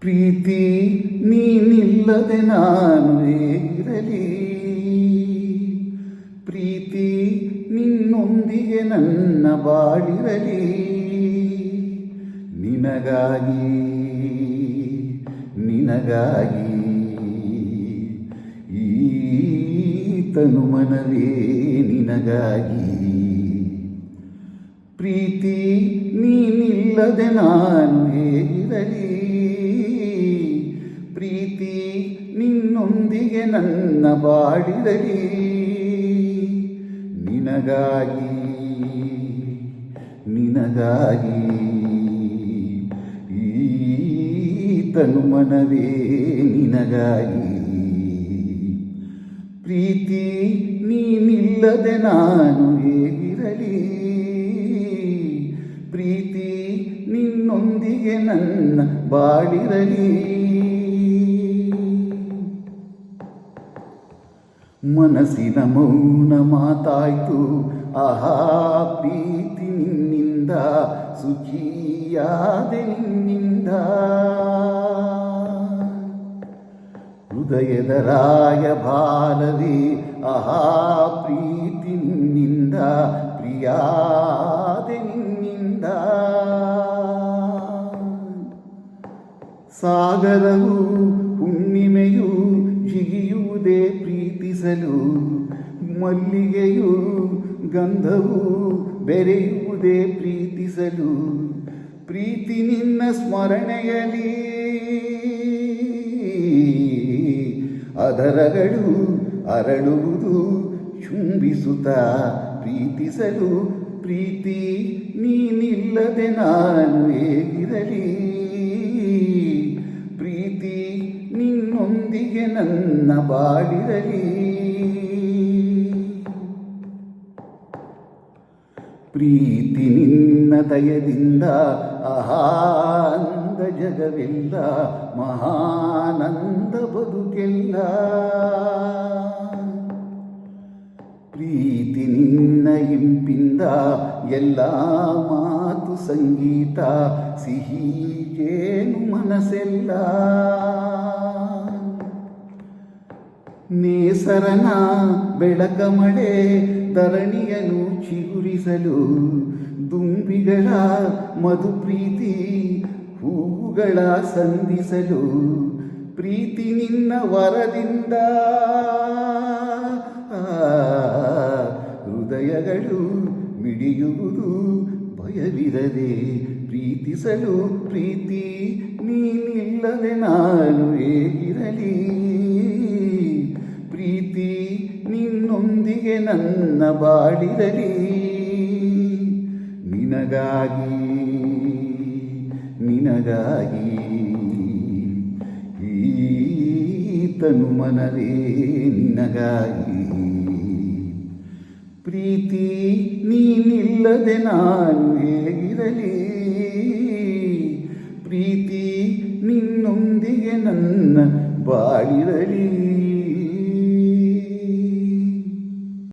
ಪ್ರೀತಿ ನೀನಿಲ್ಲದೆ ನಾನು ಇರಲಿ ಪ್ರೀತಿ ನಿನ್ನೊಂದಿಗೆ ನನ್ನ ಬಾಳಿರಲಿ. ನಿನಗಾಗಿ ನಿನಗಾಗಿ ಈತನು ಮನವೇ ನಿನಗಾಗಿ. ಪ್ರೀತಿ ನೀನಿಲ್ಲದೆ ನಾನು ಹೇಗಿರಲಿ? ಪ್ರೀತಿ ನಿನ್ನೊಂದಿಗೆ ನನ್ನ ಬಾಳಿರಲಿ. ನಿನಗಾಗಿ ನಿನಗಾಗಿ ಈ ತನುಮನವೇ ನಿನಗಾಗಿ. ಪ್ರೀತಿ ನೀನಿಲ್ಲದೆ ನಾನು ಹೇಗಿರಲಿ? ಪ್ರೀತಿ ನಿನ್ನೊಂದಿಗೆ ನನ್ನ ಬಾಳಿರಲಿ. ಮನಸ್ಸಿನ ಮೌನ ಮಾತಾಯ್ತು. ಆಹಾ, ಪ್ರೀತಿ ನಿನ್ನಿಂದ, ಸುಖಿಯಾದೆ ನಿನ್ನಿಂದ. ಹೃದಯದ ರಾಯ ಭಾರವೇ ಆಹಾ, ಪ್ರೀತಿ ನಿನ್ನಿಂದ, ಪ್ರಿಯಾದೆ ನಿನ್ನಿಂದ. ಸಾಗರವು, ಹುಣ್ಣಿಮೆಯು, ಜಿಗಿಯುವುದೇ ಪ್ರೀತಿಸಲು ಮಲ್ಲಿಗೆಯು ಗಂಧವು ಬೆರೆಯುವುದೇ ಪ್ರೀತಿಸಲು. ಪ್ರೀತಿ ನಿನ್ನ ಸ್ಮರಣೆಯಲ್ಲಿ ಅದರಗಳು ಅರಳುವುದು ಚುಂಬಿಸುತ್ತ ಪ್ರೀತಿಸಲು. ಪ್ರೀತಿ ನೀನಿಲ್ಲದೆ ನಾನು ಹೇಗಿರಲಿ? ನನ್ನ ಬಾಳಿರಲಿ ಪ್ರೀತಿ ನಿನ್ನ ದಯದಿಂದ ಅಹಾನಂದ ಜಗವೆಲ್ಲ, ಮಹಾನಂದ ಬದುಕೆಲ್ಲ. ಪ್ರೀತಿ ನಿನ್ನ ಇಂಪಿಂದ ಎಲ್ಲ ಮಾತು ಸಂಗೀತ, ಸಿಹಿ ಏನು ಮನಸ್ಸೆಲ್ಲ. ನೇಸರನ ಬೆಳಕಮಳೆ ಧರಣಿಯನ್ನು ಚಿಗುರಿಸಲು. ದುಂಬಿಗಳ ಮಧು ಪ್ರೀತಿ ಹೂವುಗಳ ಸಂಧಿಸಲು. ಪ್ರೀತಿ ನಿನ್ನ ವರದಿಂದ. ಹೃದಯಗಳು ಮಿಡಿಯುವುದು ಭಯವಿರದೆ ಪ್ರೀತಿಸಲು ಪ್ರೀತಿ ನೀನಿಲ್ಲದೆ ನಾನು ಹೇಗಿರಲಿ? ನನ್ನ ಬಾಳಿರಲಿ, ನಿನಗಾಗಿ ನಿನಗಾಗಿ ಈತನು ಮನವೇ ನಿನಗಾಗಿ. ಪ್ರೀತಿ ನೀನಿಲ್ಲದೆ ನಾನು ಹೇಗಿರಲಿ? ಪ್ರೀತಿ ನಿನ್ನೊಂದಿಗೆ ನನ್ನ ಬಾಳಿರಲಿ.